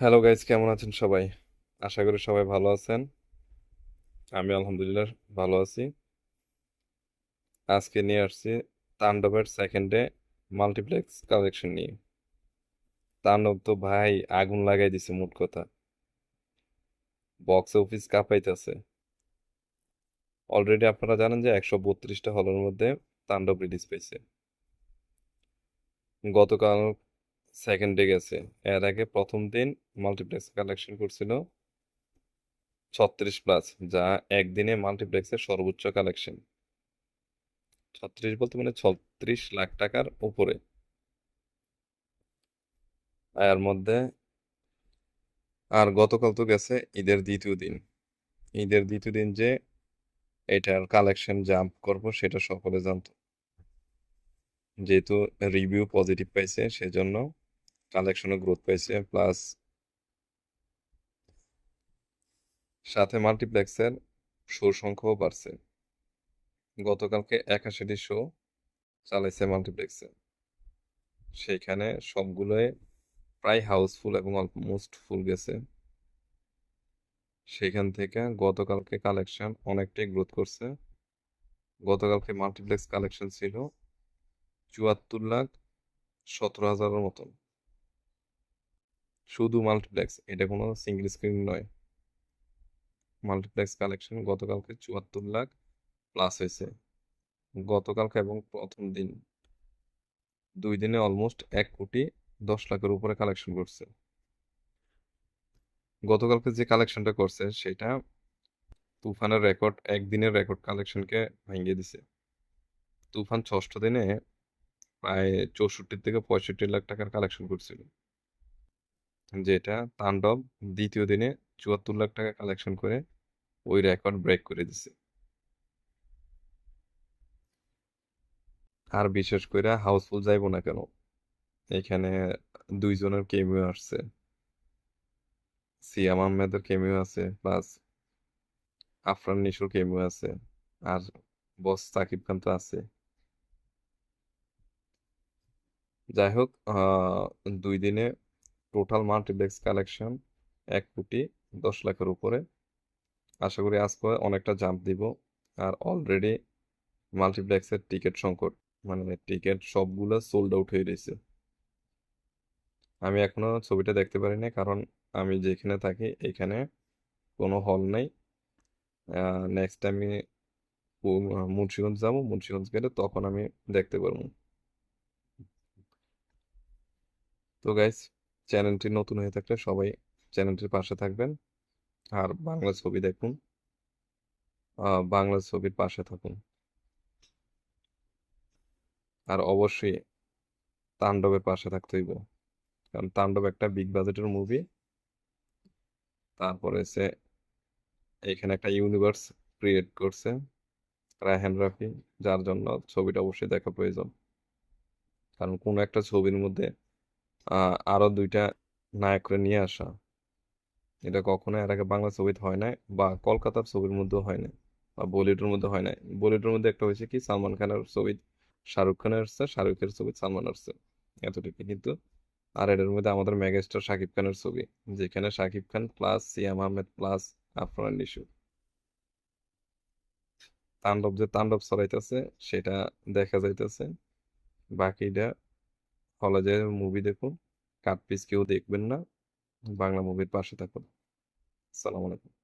Hello guys কেমন আছেন সবাই? আশা করি সবাই ভালো আছেন। আমি আলহামদুলিল্লাহ ভালো আছি। আজকে নিয়ে আসছি তাণ্ডবের সেকেন্ডে মাল্টিপ্লেক্স কালেকশন নিয়ে। তাণ্ডব তো ভাই আগুন লাগাই দিছে, মোট কথা। Box office কাঁপাইতেছে। অলরেডি আপনারা জানেন যে একশো বত্রিশটা হলের মধ্যে তাণ্ডব রিলিজ পেয়েছে। গতকাল সেকেন্ড ডে গেছে। এর আগে প্রথম দিন মাল্টিপ্লেক্স কালেকশন করছিল ছত্রিশ প্লাস যা একদিনে মাল্টিপ্লেক্সের সর্বোচ্চ কালেকশন ছত্রিশ বলতে মানে ছত্রিশ লাখ টাকার উপরে। এর মধ্যে আর গতকাল তো গেছে ঈদের দ্বিতীয় দিন। ঈদের দ্বিতীয় দিন যে এটার কালেকশন জাম্প করব সেটা সকলে জানতো। যেহেতু রিভিউ পজিটিভ পাইছে, সেজন্য কালেকশনও গ্রোথ পাইছে প্লাস সাথে মাল্টিপ্লেক্সের শো সংখ্যাও বাড়ছে। গতকালকে একাশিটি শো চালাইছে মাল্টিপ্লেক্সে সেইখানে সবগুলোই প্রায় হাউসফুল এবং অলমোস্ট ফুল গেছে। সেখান থেকে গতকালকে কালেকশন অনেকটাই গ্রোথ করছে। গতকালকে মাল্টিপ্লেক্স কালেকশন ছিল চুয়াত্তর লাখ সতেরো হাজারের মতন। শুধু মাল্টিপ্লেক্স এটা কোনো সিঙ্গেল স্ক্রিন নয়। মাল্টিপ্লেক্স কালেকশন গতকালকে চুয়াত্তর লাখ প্লাস হয়েছে। গতকালকে এবং প্রথম দিন। দুই দিনে অলমোস্ট এক কোটি দশ লাখের উপরে কালেকশন করছে। গতকালকে যে কালেকশনটা করছে, সেটা তুফানের রেকর্ড একদিনের রেকর্ড কালেকশনকে ভেঙে দিছে। তুফান ষষ্ঠ দিনে প্রায় চৌষট্টি থেকে পঁয়ষট্টি লাখ টাকার কালেকশন করছিল। যেটা তাণ্ডব দ্বিতীয় দিনে চুয়াত্তর লাখ টাকা কালেকশন করে ওই রেকর্ড ব্রেক করে দিছে। আর বিশেষ করে হাউসফুল যাইব না কেন? এখানে দুইজনের কেমিও আসছে। সিয়াম আহমেদের কেমিও আছে প্লাস আফরান নিশোর কেমিও আছে, আর বস সাকিব খান তো আছে। যাই হোক দুই দিনে টোটাল মাল্টিপ্লেক্স কালেকশন এক কোটি দশ লাখের উপরে। আশা করি আজকে অনেকটা জাম্প দিব। আর অলরেডি মাল্টিপ্লেক্সের টিকিট সংকট মানে টিকিট সবগুলো সোল্ড আউট হয়ে রয়েছে আমি এখনও ছবিটা দেখতে পারিনি, কারণ আমি যেখানে থাকি এখানে কোনো হল নেই। নেক্সট আমি মুন্সিগঞ্জ যাব, মুন্সিগঞ্জ গেলে তখন আমি দেখতে পারব। তো গাইস চ্যানেলটি নতুন হয়ে থাকলে সবাই চ্যানেলটির পাশে থাকবেন। আর বাংলা ছবি দেখুন। বাংলা ছবির পাশে থাকুন। আর অবশ্যই তাণ্ডবের পাশে থাকতে হইব। কারণ তাণ্ডব একটা বিগ বাজেটের মুভি তারপরে সে এখানে একটা ইউনিভার্স ক্রিয়েট করছে রায়হান রাফি যার জন্য ছবিটা অবশ্যই দেখা প্রয়োজন। কারণ কোনো একটা ছবির মধ্যে আরও দুইটা নায়ক করে নিয়ে আসা। এটা কখনো এর আগে বাংলা ছবিতে হয় না বা কলকাতার ছবির মধ্যেও হয় না বা বলিউডের মধ্যে হয় না বলিউডের মধ্যে একটা হয়েছে কি, সালমান খানের ছবি, শাহরুখ খানের আসছে, শাহরুখের ছবি সালমান আসছে এতটুকু কিন্তু আর এটার মধ্যে আমাদের মেগাস্টার শাকিব খানের ছবি, যেখানে শাকিব খান প্লাস সিয়াম আহমেদ প্লাস আফরান নিশু। তাণ্ডব যে তাণ্ডব চলাইতেছে সেটা দেখা যাইতেছে। বাকিটা হলে মুভি দেখুন। কাট পিস কেউ দেখবেন না। বাংলা মুভির পাশে থাকুন। আসসালামু আলাইকুম।